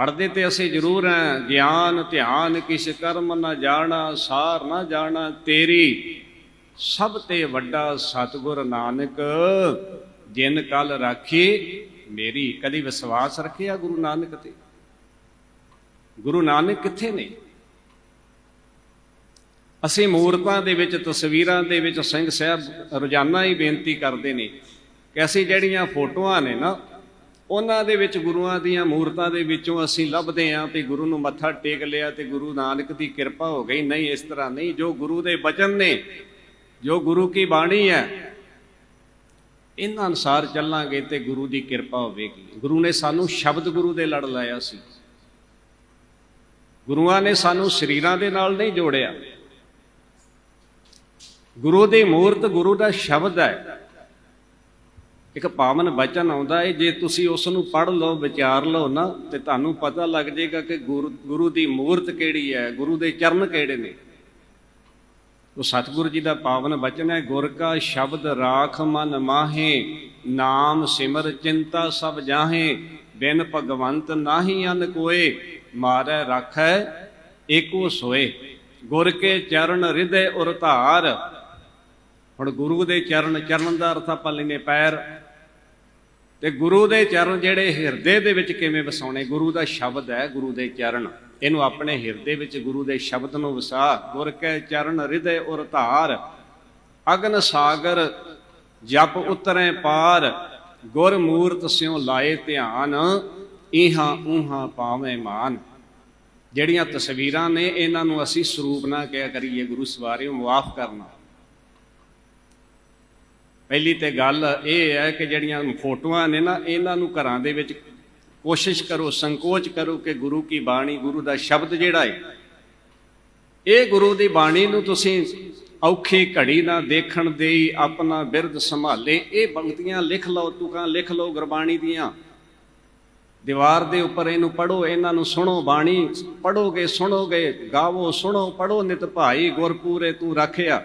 ਪੜਦੇ ਤੇ ਅਸੀਂ ਜ਼ਰੂਰ ਹਾਂ ਗਿਆਨ, ਧਿਆਨ ਕਿਸ ਕਰਮ ਨਾ ਜਾਣਾ, ਸਾਰ ਨਾ ਜਾਣਾ, ਤੇਰੀ ਸਭ ਤੇ ਵੱਡਾ ਸਤਿਗੁਰ ਨਾਨਕ, ਜਿਨ ਕਲ ਰਾਖੀ, ਮੇਰੀ ਕਦੀ ਵਿਸ਼ਵਾਸ ਰੱਖਿਆ ਗੁਰੂ ਨਾਨਕ ਤੇ। ਗੁਰੂ ਨਾਨਕ ਕਿੱਥੇ ਨੇ? ਅਸੀਂ ਮੂਰਤਾਂ ਦੇ ਵਿੱਚ, ਤਸਵੀਰਾਂ ਦੇ ਵਿੱਚ, ਸਿੰਘ ਸਾਹਿਬ ਰੋਜ਼ਾਨਾ ਹੀ ਬੇਨਤੀ ਕਰਦੇ ਨੇ ਕਿ ਅਸੀਂ ਜਿਹੜੀਆਂ ਫੋਟੋਆਂ ਨੇ ਨਾ ਉਹਨਾਂ ਦੇ ਵਿੱਚ ਗੁਰੂਆਂ ਦੀਆਂ ਮੂਰਤਾਂ ਦੇ ਵਿੱਚੋਂ ਅਸੀਂ ਲੱਭਦੇ ਆਂ ਤੇ ਗੁਰੂ ਨੂੰ ਮੱਥਾ ਟੇਕ ਲਿਆ ਤੇ ਗੁਰੂ ਨਾਨਕ ਦੀ ਕਿਰਪਾ ਹੋ ਗਈ। ਨਹੀਂ, ਇਸ ਤਰ੍ਹਾਂ ਨਹੀਂ। ਜੋ ਗੁਰੂ ਦੇ ਬਚਨ ਨੇ, ਜੋ ਗੁਰੂ ਕੀ ਬਾਣੀ ਹੈ, ਇਹਨਾਂ ਅਨਸਾਰ ਚੱਲਾਂਗੇ ਤੇ ਗੁਰੂ ਦੀ ਕਿਰਪਾ ਹੋਵੇਗੀ। ਗੁਰੂ ਨੇ ਸਾਨੂੰ ਸ਼ਬਦ ਗੁਰੂ ਦੇ ਲੜ ਲਾਇਆ ਸੀ। ਗੁਰੂਆਂ ਨੇ ਸਾਨੂੰ ਸਰੀਰਾਂ ਦੇ ਨਾਲ ਨਹੀਂ ਜੋੜਿਆ। ਗੁਰੂ ਦੀ ਮੂਰਤ ਗੁਰੂ ਦਾ ਸ਼ਬਦ ਹੈ। ਇੱਕ ਪਾਵਨ ਬਚਨ ਆਉਂਦਾ ਹੈ ਜੇ ਤੁਸੀਂ ਉਸ ਨੂੰ ਪੜ੍ਹ ਲਓ, ਵਿਚਾਰ ਲਓ ਨਾ, ਤੇ ਤੁਹਾਨੂੰ ਪਤਾ ਲੱਗ ਜਾਏਗਾ ਕਿ ਗੁਰੂ ਗੁਰੂ ਦੀ ਮੂਰਤ ਕਿਹੜੀ ਹੈ, ਗੁਰੂ ਦੇ ਚਰਨ ਕਿਹੜੇ ਨੇ। ਉਹ ਸਤਿਗੁਰੂ ਜੀ ਦਾ ਪਾਵਨ ਬਚਨ ਹੈ, ਗੁਰ ਕਾ ਸ਼ਬਦ ਰਾਖ ਮਨ ਮਾਹੇ, ਨਾਮ ਸਿਮਰ ਚਿੰਤਾ ਸਭ ਜਾਹੇ, ਬਿਨ ਭਗਵੰਤ ਨਾਹੀ ਅਨ ਕੋਏ, ਮਾਰੈ ਰਾਖੈ ਏਕੋ ਸੋਏ। ਗੁਰ ਕੇ ਚਰਨ ਹਿਰਦੇ ਉਰ ਧਾਰ ਹੁਣ ਗੁਰੂ ਦੇ ਚਰਨ ਚਰਨ ਦਾ ਅਰਥ ਆਪਾਂ ਲੈਨੇ ਪੈਰ। ਤੇ ਗੁਰੂ ਦੇ ਚਰਨ ਜਿਹੜੇ ਹਿਰਦੇ ਦੇ ਵਿੱਚ ਕਿਵੇਂ ਵਸਾਉਣੇ? ਗੁਰੂ ਦਾ ਸ਼ਬਦ ਹੈ ਗੁਰੂ ਦੇ ਚਰਨ। ਇਹਨੂੰ ਆਪਣੇ ਹਿਰਦੇ ਵਿੱਚ ਗੁਰੂ ਦੇ ਸ਼ਬਦ ਨੂੰ ਵਸਾ। ਗੁਰ ਕੇ ਚਰਨ ਹਿਰਦੇ ਉਰ ਧਾਰ, ਅਗਨ ਸਾਗਰ ਜਪ ਉਤਰੈ ਪਾਰ, ਗੁਰ ਮੂਰਤ ਸਿਉ ਲਾਏ ਧਿਆਨ ਇਹਾਂ ਉਹਾਂ ਪਾਵੇਂ ਮਾਨ। ਜਿਹੜੀਆਂ ਤਸਵੀਰਾਂ ਨੇ, ਇਹਨਾਂ ਨੂੰ ਅਸੀਂ ਸਰੂਪ ਨਾ ਕਿਹਾ ਕਰੀਏ, ਗੁਰੂ ਸਵਾਰਿਓ ਮੁਆਫ ਕਰਨਾ। ਪਹਿਲੀ ਤੇ ਗੱਲ ਇਹ ਹੈ ਕਿ ਜਿਹੜੀਆਂ ਫੋਟੋਆਂ ਨੇ ਨਾ, ਇਹਨਾਂ ਨੂੰ ਘਰਾਂ ਦੇ ਵਿੱਚ ਕੋਸ਼ਿਸ਼ ਕਰੋ, ਸੰਕੋਚ ਕਰੋ ਕਿ ਗੁਰੂ ਕੀ ਬਾਣੀ, ਗੁਰੂ ਦਾ ਸ਼ਬਦ ਜਿਹੜਾ ਹੈ ਇਹ ਗੁਰੂ ਦੀ ਬਾਣੀ ਨੂੰ ਤੁਸੀਂ ਔਖੀ ਘੜੀ ਨਾ ਦੇਖਣ ਦੇਈ, ਆਪਣਾ ਬਿਰਧ ਸੰਭਾਲੇ। ਇਹ ਪੰਕਤੀਆਂ ਲਿਖ ਲਓ, ਤੁਕਾਂ ਲਿਖ ਲਓ ਗੁਰਬਾਣੀ ਦੀਆਂ। ਦੀਵਾਰ ਦੇ ਉੱਪਰ ਇਹਨੂੰ ਪੜੋ ਇਹਨਾਂ ਨੂੰ ਸੁਣੋ ਬਾਣੀ ਪੜੋਗੇ ਸੁਣੋਗੇ, ਗਾਵੋ, ਸੁਣੋ ਪੜੋ ਨਿਤ ਭਾਈ ਗੁਰਪੂਰੇ ਤੂੰ ਰੱਖਿਆ।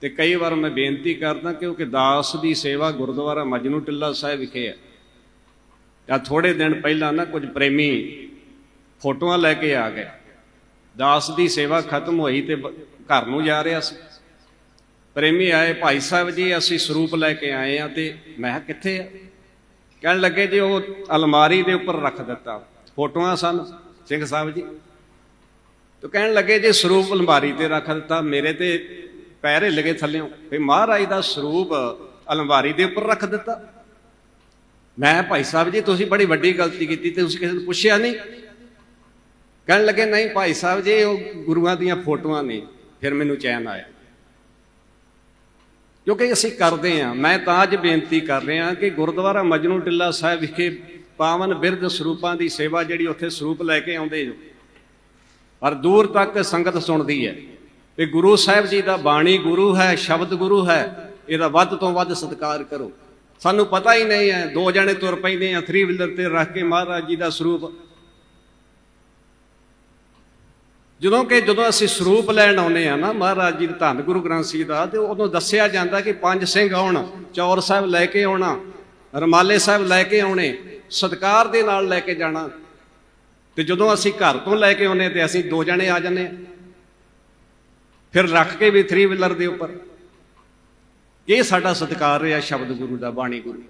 ਤੇ ਕਈ ਵਾਰ ਮੈਂ ਬੇਨਤੀ ਕਰਦਾ ਕਿਉਂਕਿ ਦਾਸ ਦੀ ਸੇਵਾ ਗੁਰਦੁਆਰਾ ਮਜਨੂ ਟਿੱਲਾ ਸਾਹਿਬ ਵਿਖੇ ਹੈ। ਜਾਂ ਥੋੜੇ ਦਿਨ ਪਹਿਲਾਂ ਨਾ ਕੁਝ ਪ੍ਰੇਮੀ ਫੋਟੋਆਂ ਲੈ ਕੇ ਆ ਗਏ। ਦਾਸ ਦੀ ਸੇਵਾ ਖਤਮ ਹੋਈ ਤੇ ਘਰ ਨੂੰ ਜਾ ਰਿਹਾ ਸੀ। ਪ੍ਰੇਮੀ ਆਏ, ਭਾਈ ਸਾਹਿਬ ਜੀ, ਅਸੀਂ ਸਰੂਪ ਲੈ ਕੇ ਆਏ ਆ ਤੇ ਮੈਂ ਕਿੱਥੇ ਆ? ਕਹਿਣ ਲੱਗੇ, ਜੀ ਉਹ ਅਲਮਾਰੀ ਦੇ ਉੱਪਰ ਰੱਖ ਦਿੱਤਾ। ਫੋਟੋਆਂ ਸਨ, ਸਿੰਘ ਸਾਹਿਬ ਜੀ। ਤੇ ਕਹਿਣ ਲੱਗੇ, ਜੀ ਸਰੂਪ ਅਲਮਾਰੀ ਤੇ ਰੱਖ ਦਿੱਤਾ, ਮੇਰੇ ਤੇ ਪੈਰ ਹਿੱਲ ਗਏ ਥੱਲਿਓਂ। ਵੀ ਮਹਾਰਾਜ ਦਾ ਸਰੂਪ ਅਲਮਾਰੀ ਦੇ ਉੱਪਰ ਰੱਖ ਦਿੱਤਾ। ਮੈਂ ਭਾਈ ਸਾਹਿਬ ਜੀ, ਤੁਸੀਂ ਬੜੀ ਵੱਡੀ ਗਲਤੀ ਕੀਤੀ ਤੇ ਤੁਸੀਂ ਕਿਸੇ ਨੂੰ ਪੁੱਛਿਆ ਨਹੀਂ। ਕਹਿਣ ਲੱਗੇ, ਨਹੀਂ ਭਾਈ ਸਾਹਿਬ ਜੀ, ਉਹ ਗੁਰੂਆਂ ਦੀਆਂ ਫੋਟੋਆਂ ਨੇ। ਫਿਰ ਮੈਨੂੰ ਚੈਨ ਆਇਆ। ਕਿਉਂਕਿ ਅਸੀਂ ਕਰਦੇ ਆ ਮੈਂ ਤਾਂ ਅੱਜ ਬੇਨਤੀ ਕਰ ਰਿਹਾ ਕਿ ਗੁਰਦੁਆਰਾ ਮਜਨੂ ਟਿੱਲਾ ਸਾਹਿਬ ਵਿਖੇ ਪਾਵਨ ਬਿਰਧ ਸਰੂਪਾਂ ਦੀ ਸੇਵਾ ਜਿਹੜੀ ਉੱਥੇ ਸਰੂਪ ਲੈ ਕੇ ਆਉਂਦੇ ਜੋ ਪਰ ਦੂਰ ਤੱਕ ਸੰਗਤ ਸੁਣਦੀ ਹੈ। ਵੀ ਗੁਰੂ ਸਾਹਿਬ ਜੀ ਦਾ ਬਾਣੀ ਗੁਰੂ ਹੈ, ਸ਼ਬਦ ਗੁਰੂ ਹੈ, ਇਹਦਾ ਵੱਧ ਤੋਂ ਵੱਧ ਸਤਿਕਾਰ ਕਰੋ। ਸਾਨੂੰ ਪਤਾ ਹੀ ਨਹੀਂ ਹੈ, ਦੋ ਜਣੇ ਤੁਰ ਪੈਂਦੇ ਆ 3 ਵੀਲਰ ਤੇ ਰੱਖ ਕੇ ਮਹਾਰਾਜ ਜੀ ਦਾ ਸਰੂਪ। ਜਦੋਂ ਕਿ ਜਦੋਂ ਅਸੀਂ ਸਰੂਪ ਲੈਣ ਆਉਨੇ ਆ ਨਾ, ਮਹਾਰਾਜ ਜੀ ਦੇ ਧੰਨ ਗੁਰੂ ਗ੍ਰੰਥ ਸਾਹਿਬ ਦਾ, ਤੇ ਉਦੋਂ ਦੱਸਿਆ ਜਾਂਦਾ ਕਿ ਪੰਜ ਸਿੰਘ ਆਉਣ, ਚੌਰ ਸਾਹਿਬ ਲੈ ਕੇ ਆਉਣਾ, ਰਮਾਲੇ ਸਾਹਿਬ ਲੈ ਕੇ ਆਉਣੇ, ਸਤਕਾਰ ਦੇ ਨਾਲ ਲੈ ਕੇ ਜਾਣਾ। ਤੇ ਜਦੋਂ ਅਸੀਂ ਘਰ ਤੋਂ ਲੈ ਕੇ ਆਉਨੇ ਤੇ ਅਸੀਂ ਦੋ ਜਣੇ ਆ ਜਾਂਦੇ ਆ। ਫਿਰ ਰੱਖ ਕੇ ਵੀ 3 ਵੀਲਰ ਦੇ ਉੱਪਰ। ਇਹ ਸਾਡਾ ਸਤਿਕਾਰ ਰਿਹਾ ਸ਼ਬਦ ਗੁਰੂ ਦਾ ਬਾਣੀ ਗੁਰੂ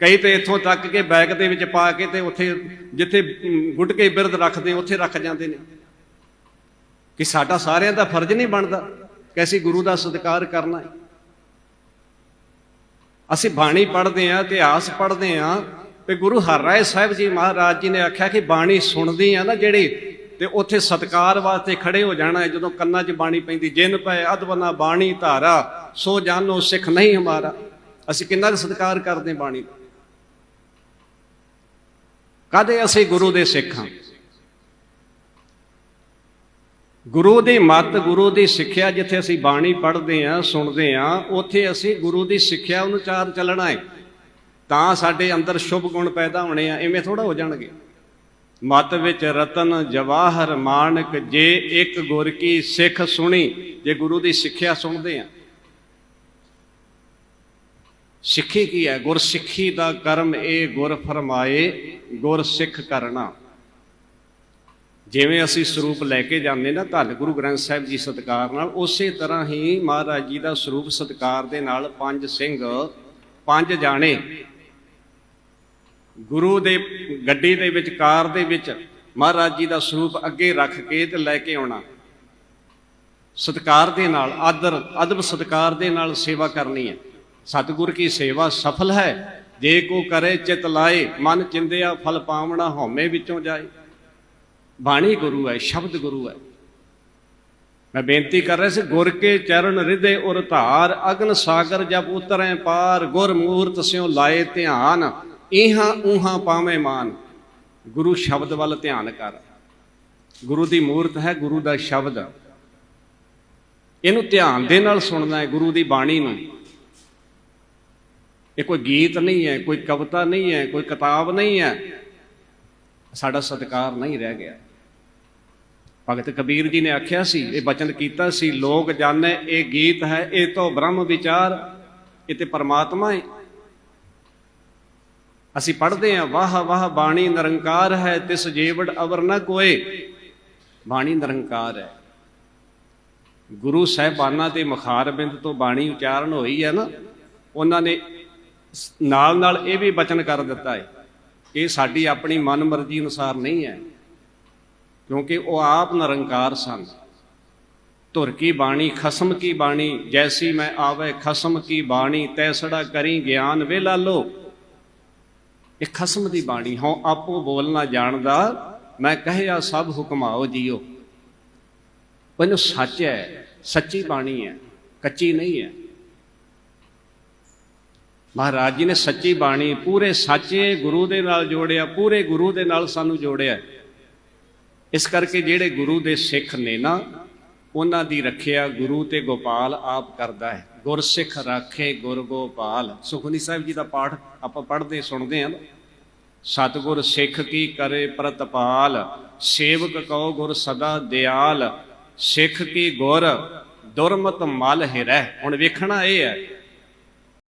ਕਈ ਤੇ ਇੱਥੋਂ ਤੱਕ ਕੇ ਬੈਗ ਦੇ ਵਿੱਚ ਪਾ ਕੇ ਤੇ ਉੱਥੇ ਜਿੱਥੇ ਅਮ, ਗੁਟਕੇ ਬਿਰਦ ਰੱਖਦੇ ਉੱਥੇ ਰੱਖ ਜਾਂਦੇ ਨੇ। ਕਿ ਸਾਡਾ ਸਾਰਿਆਂ ਦਾ ਫਰਜ਼ ਨਹੀਂ ਬਣਦਾ ਕਿ ਅਸੀਂ ਗੁਰੂ ਦਾ ਸਤਿਕਾਰ ਕਰਨਾ ਹੈ। ਅਸੀਂ ਬਾਣੀ ਪੜ੍ਹਦੇ ਆਂ ਇਤਿਹਾਸ ਪੜ੍ਹਦੇ ਆਂ ਤੇ ਗੁਰੂ ਹਰਰਾਏ ਸਾਹਿਬ ਜੀ ਮਹਾਰਾਜ ਜੀ ਨੇ ਆਖਿਆ ਕਿ ਬਾਣੀ ਸੁਣਦੀ ਆ ਨਾ ਜਿਹੜੀ ਤੇ ਉੱਥੇ ਸਤਕਾਰ ਵਾਸਤੇ ਖੜੇ ਹੋ ਜਾਣਾ ਹੈ। ਜਦੋਂ ਕੰਨਾਂ 'ਚ ਬਾਣੀ ਪੈਂਦੀ, ਜਿਨ ਪਏ ਅਦਵਨਾ ਬਾਣੀ ਧਾਰਾ, ਸੋ ਜਾਨੋ ਸਿੱਖ ਨਹੀਂ ਹਮਾਰਾ। ਅਸੀਂ ਕਿੰਨਾ ਕੁ ਸਤਿਕਾਰ ਕਰਦੇ ਬਾਣੀ ਦਾ? ਕਦੇ ਅਸੀਂ ਗੁਰੂ ਦੇ ਸਿੱਖ ਹਾਂ? ਗੁਰੂ ਦੀ ਮੱਤ, ਗੁਰੂ ਦੀ ਸਿੱਖਿਆ ਜਿੱਥੇ ਅਸੀਂ ਬਾਣੀ ਪੜ੍ਹਦੇ ਆਂ ਸੁਣਦੇ ਆਂ ਉੱਥੇ ਅਸੀਂ ਗੁਰੂ ਦੀ ਸਿੱਖਿਆ ਅਨੁਸਾਰ ਚੱਲਣਾ ਹੈ। ਤਾਂ ਸਾਡੇ ਅੰਦਰ ਸ਼ੁਭ ਗੁਣ ਪੈਦਾ ਹੋਣੇ ਆ ਐਵੇਂ ਥੋੜਾ ਹੋ ਜਾਣਗੇ। ਮਤ ਵਿੱਚ ਰਤਨ ਜਵਾਹਰ ਮਾਨਕ ਜੇ ਇੱਕ ਗੁਰ ਕੀ ਸਿੱਖ ਸੁਣੀ, ਜੇ ਗੁਰੂ ਦੀ ਸਿੱਖਿਆ ਸੁਣਦੇ ਆ। ਸਿੱਖੀ ਕੀ ਹੈ? ਗੁਰ ਸਿੱਖੀ ਦਾ ਕਰਮ ਇਹ ਗੁਰ ਫਰਮਾਏ, ਗੁਰ ਸਿੱਖ ਕਰਨਾ। ਜਿਵੇਂ ਅਸੀਂ ਸਰੂਪ ਲੈ ਕੇ ਜਾਂਦੇ ਨਾ ਧੰਨ ਗੁਰੂ ਗ੍ਰੰਥ ਸਾਹਿਬ ਜੀ ਸਤਕਾਰ ਨਾਲ, ਉਸੇ ਤਰ੍ਹਾਂ ਹੀ ਮਹਾਰਾਜ ਜੀ ਦਾ ਸਰੂਪ ਸਤਕਾਰ ਦੇ ਨਾਲ ਪੰਜ ਸਿੰਘ, ਪੰਜ ਜਾਣੇ ਗੁਰੂ ਦੇ ਗੱਡੀ ਦੇ ਵਿੱਚ, ਕਾਰ ਦੇ ਵਿੱਚ ਮਹਾਰਾਜ ਜੀ ਦਾ ਸਰੂਪ ਅੱਗੇ ਰੱਖ ਕੇ ਤੇ ਲੈ ਕੇ ਆਉਣਾ। ਸਤਕਾਰ ਦੇ ਨਾਲ, ਆਦਰ, ਅਦਬ ਸਤਕਾਰ ਦੇ ਨਾਲ ਸੇਵਾ ਕਰਨੀ ਹੈ। ਸਤਿਗੁਰ ਕੀ ਸੇਵਾ ਸਫਲ ਹੈ? ਜੇ ਕੋ ਕਰੇ ਚਿਤ ਲਾਏ, ਮਨ ਚਿੰਦਿਆ ਫਲ ਪਾਵਣਾ ਹਉਮੈ ਵਿੱਚੋਂ ਜਾਏ। ਬਾਣੀ ਗੁਰੂ ਹੈ, ਸ਼ਬਦ ਗੁਰੂ ਹੈ। ਮੈਂ ਬੇਨਤੀ ਕਰ ਰਿਹਾ ਸੀ, ਗੁਰ ਕੇ ਚਰਨ ਰਿਦੇ ਉਰ ਧਾਰ, ਅਗਨ ਸਾਗਰ ਜਬ ਉਤਰੈ ਪਾਰ, ਗੁਰ ਮੂਰਤ ਸਿਉ ਲਾਏ ਧਿਆਨ। ਇਹਾਂ ਉਹਾਂ ਪਾਵੇਂ ਮਾਨ। ਗੁਰੂ ਸ਼ਬਦ ਵੱਲ ਧਿਆਨ ਕਰ। ਗੁਰੂ ਦੀ ਮੂਰਤ ਹੈ, ਗੁਰੂ ਦਾ ਸ਼ਬਦ। ਇਹਨੂੰ ਧਿਆਨ ਦੇ ਨਾਲ ਸੁਣਨਾ ਹੈ ਗੁਰੂ ਦੀ ਬਾਣੀ ਨੂੰ। ਇਹ ਕੋਈ ਗੀਤ ਨਹੀਂ ਹੈ, ਕੋਈ ਕਵਿਤਾ ਨਹੀਂ ਹੈ, ਕੋਈ ਕਿਤਾਬ ਨਹੀਂ ਹੈ। ਸਾਡਾ ਸਤਿਕਾਰ ਨਹੀਂ ਰਹਿ ਗਿਆ। ਭਗਤ ਕਬੀਰ ਜੀ ਨੇ ਆਖਿਆ ਸੀ, ਇਹ ਬਚਨ ਕੀਤਾ ਸੀ, ਲੋਕ ਜਾਣੇ ਇਹ ਗੀਤ ਹੈ, ਇਹ ਤੋਂ ਬ੍ਰਹਮ ਵਿਚਾਰ। ਇਹ ਤੇ ਪਰਮਾਤਮਾ ਹੈ। ਅਸੀਂ ਪੜ੍ਹਦੇ ਹਾਂ, ਵਾਹ ਵਾਹ, ਬਾਣੀ ਨਿਰੰਕਾਰ ਹੈ, ਤਿਸ ਜੀਵੜ ਅਵਰ ਨ ਕੋਏ। ਬਾਣੀ ਨਿਰੰਕਾਰ ਹੈ। ਗੁਰੂ ਸਾਹਿਬਾਨਾਂ ਦੇ ਮੁਖਾਰ ਬਿੰਦ ਤੋਂ ਬਾਣੀ ਉਚਾਰਨ ਹੋਈ ਹੈ ਨਾ, ਉਹਨਾਂ ਨੇ ਨਾਲ ਨਾਲ ਇਹ ਵੀ ਬਚਨ ਕਰ ਦਿੱਤਾ ਹੈ, ਇਹ ਸਾਡੀ ਆਪਣੀ ਮਨ ਮਰਜ਼ੀ ਅਨੁਸਾਰ ਨਹੀਂ ਹੈ, ਕਿਉਂਕਿ ਉਹ ਆਪ ਨਿਰੰਕਾਰ ਸਨ। ਧੁਰ ਕੀ ਬਾਣੀ, ਖਸਮ ਕੀ ਬਾਣੀ, ਜੈਸੀ ਮੈਂ ਆਵੇ ਖਸਮ ਕੀ ਬਾਣੀ ਤੈਸੜਾ ਕਰੀ ਗਿਆਨ ਵੇ ਲਾਲੋ ਇਹ ਖਸਮ ਦੀ ਬਾਣੀ ਹਾਂ ਆਪੋ ਬੋਲਣਾ ਜਾਣਦਾ, ਮੈਂ ਕਹਿਆ ਸਭ ਹੁਕਮਾਓ ਜੀਓ। ਮੈਨੂੰ ਸੱਚ ਹੈ, ਸੱਚੀ ਬਾਣੀ ਹੈ, ਕੱਚੀ ਨਹੀਂ ਹੈ। ਮਹਾਰਾਜ ਜੀ ਨੇ ਸੱਚੀ ਬਾਣੀ, ਪੂਰੇ ਸੱਚੇ ਗੁਰੂ ਦੇ ਨਾਲ ਜੋੜਿਆ, ਪੂਰੇ ਗੁਰੂ ਦੇ ਨਾਲ ਸਾਨੂੰ ਜੋੜਿਆ। ਇਸ ਕਰਕੇ ਜਿਹੜੇ ਗੁਰੂ ਦੇ ਸਿੱਖ ਨੇ ਨਾ, ਉਹਨਾਂ ਦੀ ਰੱਖਿਆ ਗੁਰੂ ਤੇ ਗੋਪਾਲ ਆਪ ਕਰਦਾ ਹੈ। ਗੁਰ ਰਾਖੇ ਗੁਰ ਗੋਪਾਲ। ਸੁਖਨੀ ਸਾਹਿਬ ਜੀ ਦਾ ਪਾਠ ਆਪਾਂ ਪੜ੍ਹਦੇ, ਸੁਣਦੇ ਹਾਂ ਨਾ। ਸਤਗੁਰ ਸਿੱਖ ਕੀ ਕਰੇ ਪ੍ਰਤਪਾਲ, ਸੇਵਕ ਕਉ ਗੁਰ ਸਦਾ ਦਿਆਲ। ਸਿੱਖ ਕੀ ਗੁਰ, ਦੁਰਮਤ ਮਲ ਹਿਰੈ। ਹੁਣ ਵੇਖਣਾ ਇਹ ਹੈ